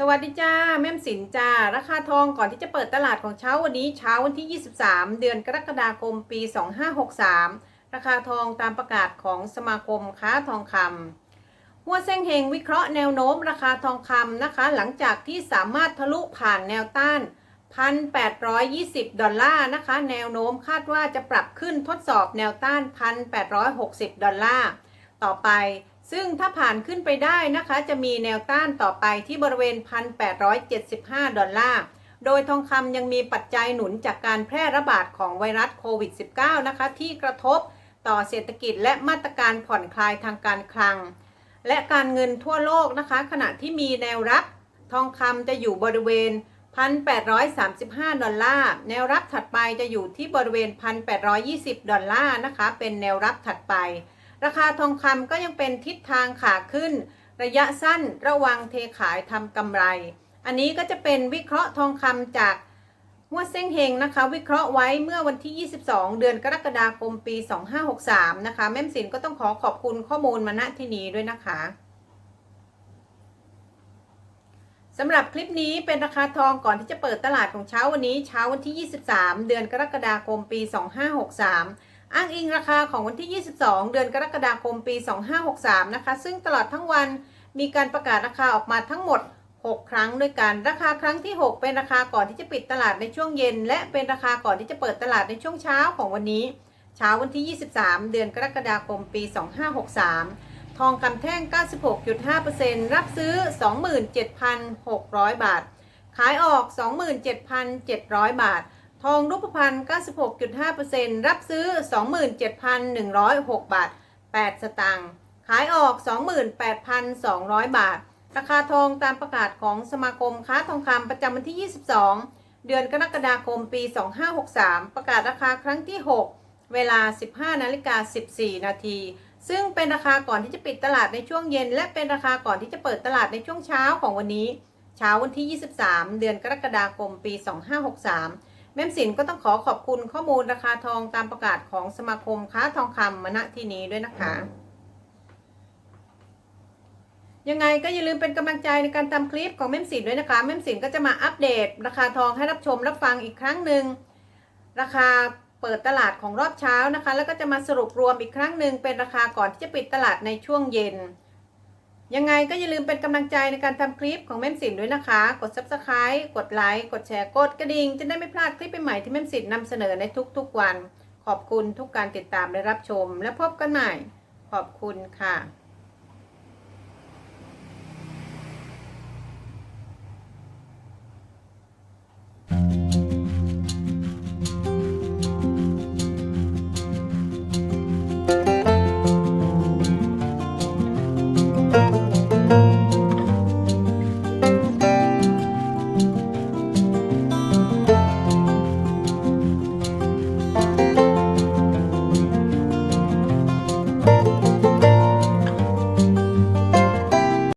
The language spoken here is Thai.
สวัสดีจ้าแม่มสินจ้า ราคาทองก่อนที่จะเปิดตลาดของเช้าวันนี้เช้าวันที่ 23 เดือนกรกฎาคมปี 2563 ราคาทองตามประกาศของสมาคมค้าทองคำหัวเส้งเฮงวิเคราะห์แนวโน้มราคาทองคำนะคะ หลังจากที่สามารถทะลุผ่านแนวต้าน 1,820 ดอลลาร์นะคะ แนวโน้มคาดว่าจะปรับขึ้นทดสอบแนวต้าน 1,860 ดอลลาร์ต่อไป ซึ่งถ้าผ่านขึ้นไปได้นะคะ จะมีแนวต้านต่อไปที่บริเวณ 1,875 ดอลลาร์ โดยทองคำยังมีปัจจัยหนุนจากการแพร่ระบาดของไวรัสโควิด -19 นะคะ ที่กระทบต่อเศรษฐกิจและมาตรการผ่อนคลายทางการคลัง และการเงินทั่วโลกนะคะ ขณะที่มีแนวรับ ทองคำจะอยู่บริเวณ 1,835 ดอลลาร์ แนวรับถัดไปจะอยู่ที่บริเวณ 1,820 ดอลลาร์นะคะ เป็นแนวรับถัดไป ราคาทองคำก็ยังเป็นทิศทางขาขึ้น ระยะสั้นระวังเทขายทำกำไร อันนี้ก็จะเป็นวิเคราะห์ทองคำจากหัวเส้งเฮงนะคะ วิเคราะห์ไว้เมื่อวันที่ 22 เดือนกรกฎาคมปี 2563 นะคะ แม่มสินก็ต้องขอขอบคุณข้อมูลมาณที่นี้ด้วยนะคะสำหรับคลิปนี้เป็นราคาทองก่อนที่จะเปิดตลาดของเช้าวันนี้เช้าวันที่ 23 เดือนกรกฎาคมปี 2563 อ้างอิงราคาของวันที่ 22 เดือนกรกฎาคมปี 2563 นะคะ ซึ่งตลอดทั้งวันมีการประกาศราคาออกมาทั้งหมด 6 ครั้งด้วยกัน ราคาครั้งที่ 6 เป็นราคาก่อนที่จะปิดตลาดในช่วงเย็น และเป็นราคาก่อนที่จะเปิดตลาดในช่วงเช้าของวันนี้ เช้าวันที่ 23 เดือนกรกฎาคมปี 2563 ทองคำแท่ง 96.5%รับซื้อ 27,600 บาท ขายออก 27,700 บาท ทองรูปพรรณ96.5%รับซื้อ 27,106 บาท 8 สตางค์ขายออก 28,200 บาท ราคาทองตามประกาศของสมาคมค้าทองคำประจำวันที่ 22 เดือนกรกฎาคมปี 2563 ประกาศราคาครั้งที่ 6 เวลา 15นาฬิกา14 นาที ซึ่งเป็นราคาก่อนที่จะปิดตลาดในช่วงเย็น และเป็นราคาก่อนที่จะเปิดตลาดในช่วงเช้าของวันนี้ เช้าวันที่ 23 เดือนกรกฎาคมปี 2563 ม่มสินก็ต้องขอขอบคุณข้อมูลราคาทองตามประกาศของสมาคมค้าทองคำมาณที่นี้ด้วยนะคะ ยังไงก็อย่าลืมเป็นกำลังใจในการทำคลิปของแม่มสินด้วยนะคะแม่มสินก็จะมาอัปเดต ราคาทองให้รับชมรับฟังอีกครั้งหนึ่งราคาเปิดตลาดของรอบเช้านะคะ แล้วก็จะมาสรุปรวมอีกครั้งหนึ่งเป็นราคาก่อนที่จะปิดตลาดในช่วงเย็น ยังไงก็อย่าลืมเป็นกำลังใจในการทำคลิปของแม่มสินด้วยนะคะ กด subscribe กดไลค์ กดแชร์ กดกระดิ่ง จะได้ไม่พลาดคลิปใหม่ที่แม่มสินนำเสนอในทุกๆวัน ขอบคุณทุกการติดตามและรับชม และพบกันใหม่ ขอบคุณค่ะ